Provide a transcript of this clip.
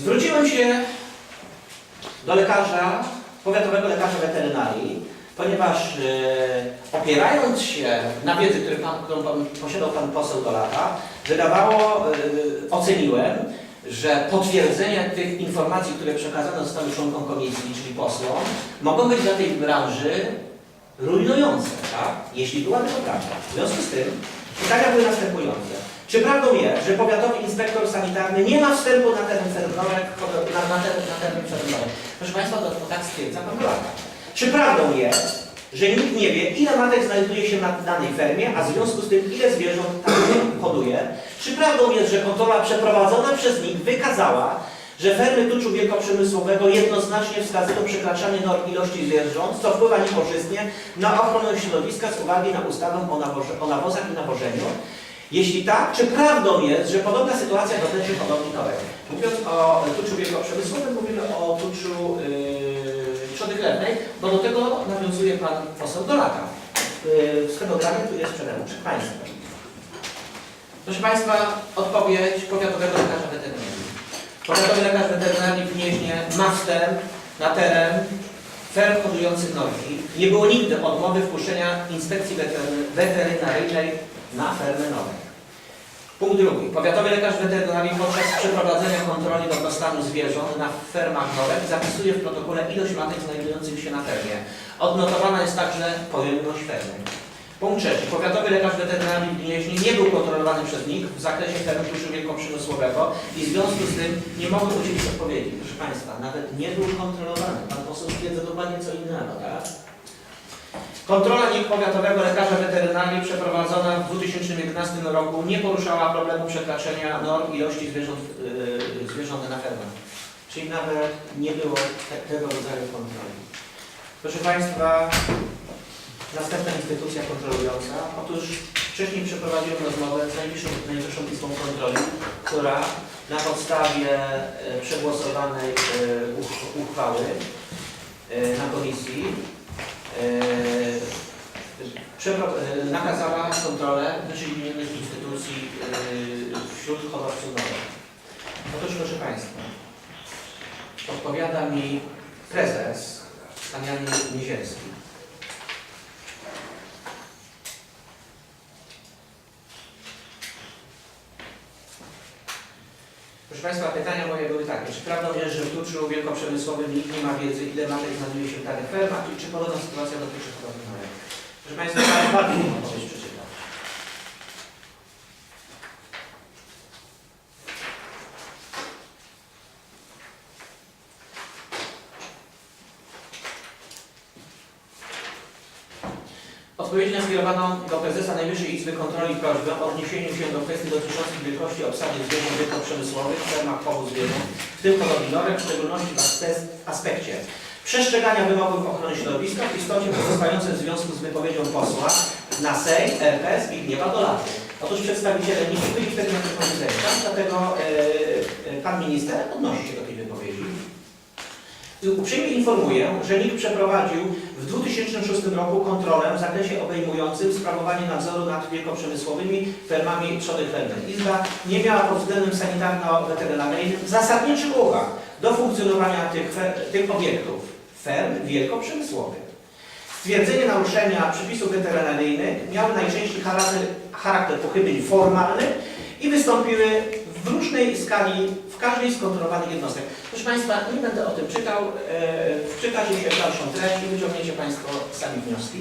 Zwróciłem się do lekarza, powiatowego lekarza weterynarii, ponieważ e, opierając się na wiedzy, który pan, którą pan, posiadał pan poseł do lata, wydawało, e, oceniłem, że potwierdzenie tych informacji, które przekazane zostały członkom komisji, czyli posłom, mogą być dla tej branży rujnujące, tak? jeśli byłaby to prawda. W związku z tym pytania były następujące. Czy prawdą jest, że powiatowy inspektor sanitarny nie ma wstępu na teren fermorek, na, na, teren, na teren? Proszę Państwa, to, to tak stwierdza Pan Polaka. Czy prawdą jest, że nikt nie wie, ile matek znajduje się na danej fermie, a w związku z tym, ile zwierząt tam hoduje? Czy prawdą jest, że kontrola przeprowadzona przez NIK wykazała, że fermy tuczu wielkoprzemysłowego jednoznacznie wskazują przekraczanie norm ilości zwierząt, co wpływa niekorzystnie na ochronę środowiska z uwagi na ustawę o, o nawozach i nawożeniu? Jeśli tak, czy prawdą jest, że podobna sytuacja dotyczy hodowli norek? Mówiąc o tuczu wielkoprzemysłowym, mówimy o tuczu yy, trzody chlewnej, bo do tego nawiązuje Pan poseł Dolata. Yy, w stenogramie tu jest przede mną, przed Państwem. Proszę Państwa, odpowiedź powiatowego lekarza weterynarii. Powiatowy lekarz weterynarii w Gnieźnie ma wstęp na teren ferm hodujących norki. Nie było nigdy odmowy wpuszczenia inspekcji wetery- weterynaryjnej na fermę norek. Punkt drugi. Powiatowy lekarz weterynarii podczas przeprowadzenia kontroli dobrostanu zwierząt na fermach norek zapisuje w protokole ilość matek znajdujących się na fermie. Odnotowana jest także pojemność fermy. Punkt trzeci. Powiatowy lekarz weterynarii w Gnieźnie nie był kontrolowany przez NIK w zakresie fermy tuszu wielkoprzemysłowego i w związku z tym nie mogłem udzielić odpowiedzi. Proszę Państwa, nawet nie był kontrolowany. Pan poseł stwierdza dokładnie co innego, tak? Kontrola NIK powiatowego lekarza weterynarii przeprowadzona w 2011 roku nie poruszała problemu przekraczania norm ilości zwierząt, yy, zwierząt na fermach. Czyli nawet nie było te, tego rodzaju kontroli. Proszę Państwa, następna instytucja kontrolująca. Otóż wcześniej przeprowadziłem rozmowę z Najwyższą, Najwyższą Izbą Kontroli, która na podstawie e, przegłosowanej e, uch- uchwały e, na komisji e, nakazała kontrolę wyżej instytucji e, wśród hodowców norek. Otóż proszę Państwa, odpowiada mi prezes Staniany Niezielski. Proszę Państwa, pytania moje były takie. Czy prawdą jest, że w tuczu wielkoprzemysłowym nikt nie ma wiedzy, ile matek znajduje się w danych fermach i czy podobna sytuacja dotyczy norek? Proszę Państwa, bardzo odpowiedź Odpowiedź skierowaną do prezesa Najwyższej Izby Kontroli prośbę o odniesieniu się do kwestii dotyczących wielkości obsady zwierząt wielkoprzemysłowych w fermach chowu zwierząt, w tym hodowli w szczególności w aspe- w aspekcie przestrzegania wymogów ochrony środowiska w istocie pozostającym w związku z wypowiedzią posła na Sejm RP Zbigniewa Dolaty. Otóż przedstawiciele nie byli wtedy na tym dlatego e, e, pan minister odnosi się do. I Uprzejmie informuję, że NIK przeprowadził w 2006 roku kontrolę w zakresie obejmującym sprawowanie nadzoru nad wielkoprzemysłowymi fermami trzody chlewnej. Izba nie miała pod względem sanitarno-weterynaryjnym zasadniczych uwag do funkcjonowania tych, tych obiektów, ferm wielkoprzemysłowych. Stwierdzenie naruszenia przepisów weterynaryjnych miały najczęściej charakter, charakter pochybień formalnych i wystąpiły w różnej skali każdej z kontrolowanych jednostek. Proszę Państwa, nie będę o tym czytał. E, wczytacie się w dalszą treść i wyciągniecie Państwo sami wnioski.